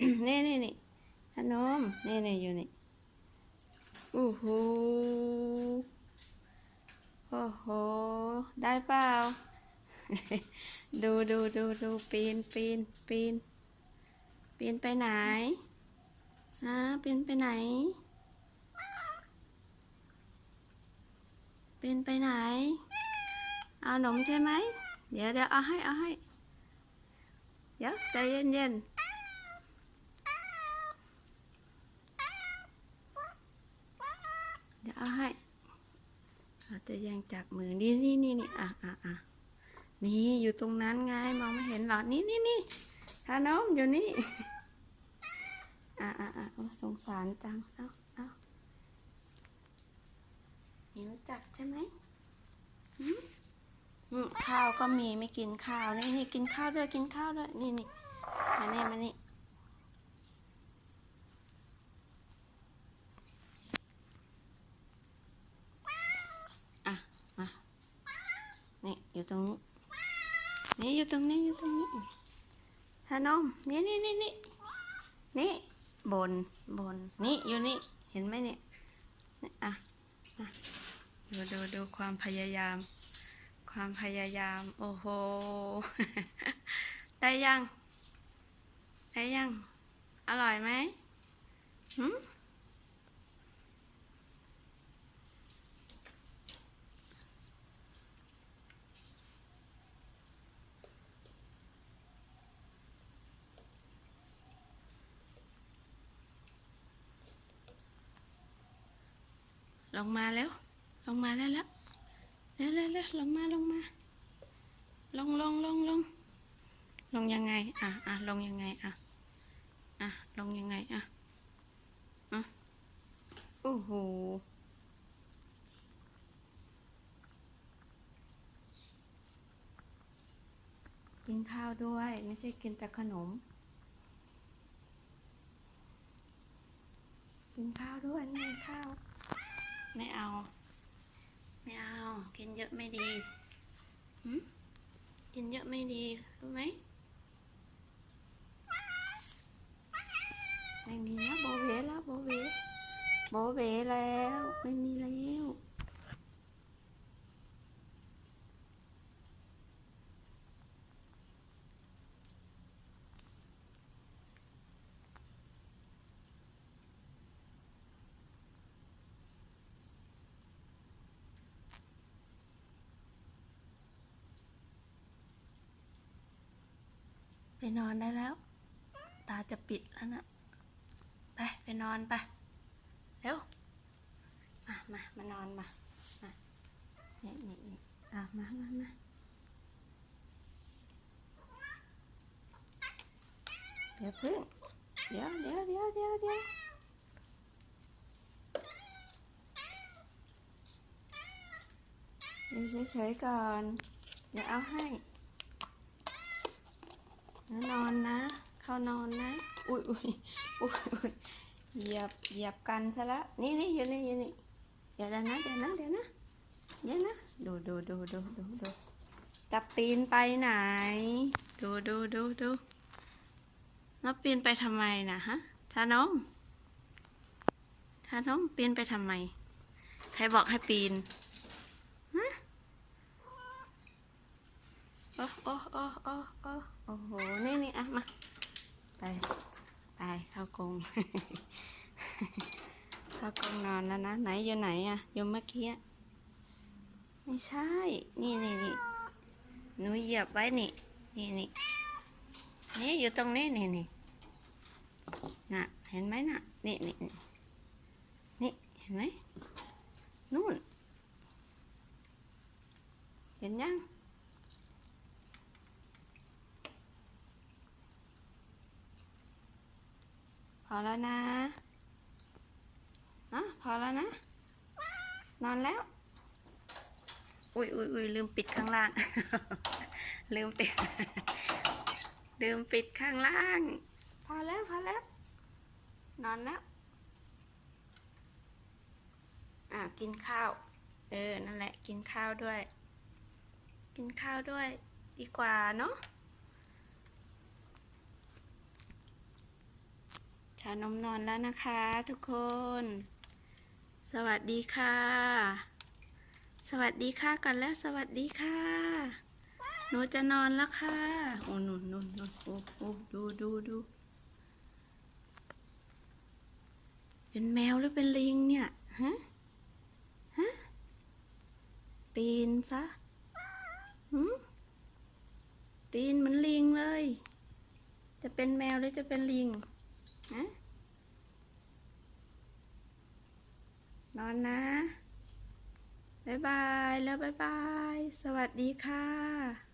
นี่นี่นี่ขนมนี่นี่อยู่นี่โอ้โหโอ้โห ได้เปล่า ดูดูดูดูปีนปีนปีนปีนไปไหนฮะปีนไปไหนปีนไปไหน เอาหนมใช่ไหม เดี๋ยวเดี๋ยวเอาให้เอาให้ เดี๋ยวใจเย็นเย็นๆเดี๋ยวเอาให้เรา จะยังจากมือนี่นี่นี่นี่อะอะอะนี่อยู่ตรงนั้นไงมองไม่เห็นหรอนี่นี่นี่ทานมอยู่นี่อะอะอะสงสารจังเอาเอาหิวจัดใช่ไหมหืมอืมข้าวก็มีไม่กินข้าวนี่นี่กินข้าวด้วยกินข้าวด้วยนี่นี่มานี่มานี่อะ มา นี่ อยู่ตรงนี้นี่อยู่ตรงนี้อยู่ตรงนี้ทานมนี่นี่นี่นี่นี่บนบนนี่อยู่นี่เห็นไหมเนี่ยนี่อะอะดูดูดูความพยายาม ความพยายาม โอ้โห ได้ยัง ได้ยัง อร่อยไหมหืม ลงมาแล้ว ลงมาได้แล้วเร็วเร็วเร็วลงมาลงมา ลงลงลงลงลงยังไง อะอะลงยังไง อะอะลงยังไง อะอะโอ้โหกินข้าวด้วย ไม่ใช่กินแต่ขนม กินข้าวด้วยนี่ข้าว ไม่เอา ไม่เอา กินเยอะไม่ดีหืมกินเยอะไม่ดีรู้ไหมไม่มีแล้วโบเวแล้วโบเวโบเวแล้วไม่มีแล้ว ไป นอนได้แล้ว ตาจะปิดแล้วนะไปไปนอนไปเร็วมามามานอนมามานี่นี่นี่อะมามามาเดี๋ยวพึ่งเดี๋ยวเดี๋ยวเดี๋ยวเดี๋ยวเดี๋ยวอยู่เฉยๆก่อน เดี๋ยวเอาให้ นอนนะ เข้านอนนะอุ้ยอุ้ยอุ้ยอุ้ยเหยียบเหยียบกันซะละนี่นี่อยู่นี่อยู่นี่เดี๋ยวนะเดี๋ยวนะเดี๋ยวนะเดี๋ยวนะดูดูดูดูดูดูจะปีนไปไหน ดูดูดูดูแล้วปีนไปทำไมนะฮะทานมทานมปีนไปทำไม ใครบอกให้ปีนฮะโอ้โอ้โอ้โอ้ โอ้โห นี่นี่อะมา ไป ไปเข้ากรงเข้ากรงนอนแล้วนะ ไหนอยู่ไหนอะอยู่เมื่อกี้ไม่ใช่ นี่นี่นี่หนูเหยียบไว้นี่ นี่นี่นี่อยู่ตรงนี้นี่นี่น่ะ เห็นไหมน่ะ นี่นี่นี่ เห็นไหมนู่น เห็นยัง อแล้วนะอะพอแล้วนะ นอนแล้ว อุ้ยอุ้ยอุ้ยลืมปิดข้างล่าง ลืมปิด ลืมปิดข้างล่าง พอแล้วพอแล้ว นอนแล้ว อะกินข้าว เออ นั่นแหละ กินข้าวด้วย กินข้าวด้วย ดีกว่าเนาะ ชานมนอนแล้วนะคะทุกคน สวัสดีค่ะ สวัสดีค่ะกันแล้วสวัสดีค่ะ หนูจะนอนแล้วค่ะ โอ้หนุ่นนุ่นนุนโอ้โอ้ดูดูดูเป็นแมวหรือเป็นลิงเนี่ย ฮะ ฮะตีนซะหืมตีนเหมันลิงเลย จะเป็นแมวหรือจะเป็นลิง ฮะนอนนะ บ๊ายบาย แล้วบ๊ายบาย สวัสดีค่ะ